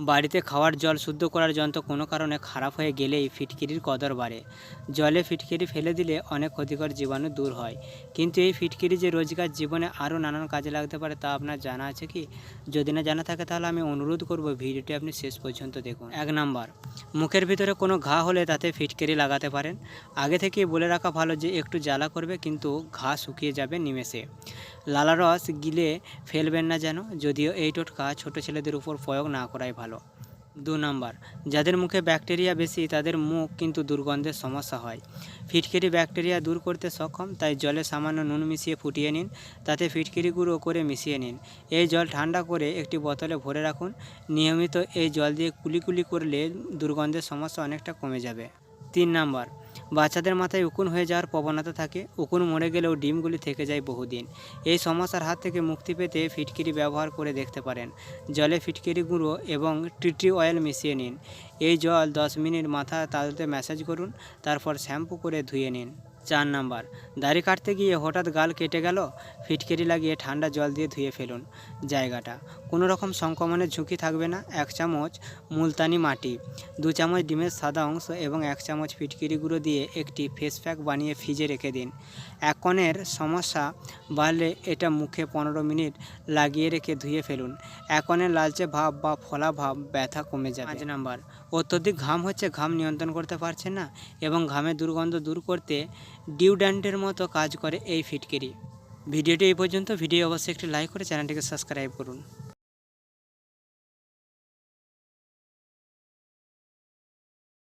বাড়িতে খাওয়ার জল শুদ্ধ করার যন্ত্র কোনো কারণে খারাপ হয়ে গেলেই ফিটকিরির কদর বাড়ে। জলে ফিটকিরি ফেলে দিলে অনেক ক্ষতিকর জীবাণু দূর হয়। কিন্তু এই ফিটকিরি যে রোজকার জীবনে আরও নানান কাজে লাগতে পারে তা আপনার জানা আছে কি? যদি না জানা থাকে তাহলে আমি অনুরোধ করব ভিডিওটি আপনি শেষ পর্যন্ত দেখুন। এক নাম্বার মুখের ভিতরে কোনো ঘা হলে তাতে ফিটকেরি লাগাতে পারেন। আগে থেকেই বলে রাখা ভালো যে, একটু জ্বালা করবে কিন্তু ঘা শুকিয়ে যাবে নিমেষে। লালা রস গিলে ফেলবেন না যেন, যদিও এই টোটকা ছোটো ছেলেদের উপর প্রয়োগ না করাই ভালো। দু নম্বর। যাদের মুখে ব্যাকটেরিয়া বেশি, তাদের মুখ কিন্তু দুর্গন্ধের সমস্যা হয়। ফিটকিরি ব্যাকটেরিয়া দূর করতে সক্ষম, তাই জলে সামান্য নুন মিশিয়ে ফুটিয়ে নিন। তাতে ফিটকিরি গুঁড়ো করে মিশিয়ে নিন। এই জল ঠান্ডা করে একটি বোতলে ভরে রাখুন। নিয়মিত এই জল দিয়ে কুলি কুলি করলে দুর্গন্ধের সমস্যা অনেকটা কমে যাবে। তিন নাম্বার বাচ্চাদের মাথায় উকুন হয়ে যাওয়ার প্রবণতা থাকে। উকুন মরে গেলেও ডিমগুলি থেকে যায় বহুদিন। এই সমস্যার হাত থেকে মুক্তি পেতে ফিটকিরি ব্যবহার করে দেখতে পারেন। জলে ফিটকিরি গুঁড়ো এবং টিট্রি অয়েল মিশিয়ে নিন। এই জল দশ মিনিট মাথা তালুতে ম্যাসাজ করুন, তারপর শ্যাম্পু করে ধুয়ে নিন। চার নাম্বার। দাড়ি কাটতে গিয়ে হঠাৎ গাল কেটে গেল, ফিটকিরি লাগিয়ে ঠান্ডা জল দিয়ে ধুয়ে ফেলুন জায়গাটা। কোনো রকম সংক্রমণের ঝুঁকি থাকবে না, এক চামচ মুলতানি মাটি, দু চামচ ডিমের সাদা অংশ এবং এক চামচ ফিটকিরি গুঁড়ো দিয়ে একটি ফেস প্যাক বানিয়ে ফ্রিজে রেখে দিন। কণের সমস্যা বাড়লে এটা মুখে পনেরো মিনিট লাগিয়ে রেখে ধুয়ে ফেলুন। কণের লালচে ভাব বা ফলা ভাব ব্যথা কমে যাবে। পাঁচ নাম্বার, অত্যধিক ঘাম হচ্ছে, ঘাম নিয়ন্ত্রণ করতে পারছেন না এবং ঘামের দুর্গন্ধ দূর করতে ডিউড্যান্টের মতো কাজ করে এই ফিটকিরি। ভিডিওটি এই পর্যন্ত। ভিডিও অবশ্যই একটি লাইক করে চ্যানেলটিকে সাবস্ক্রাইব করুন।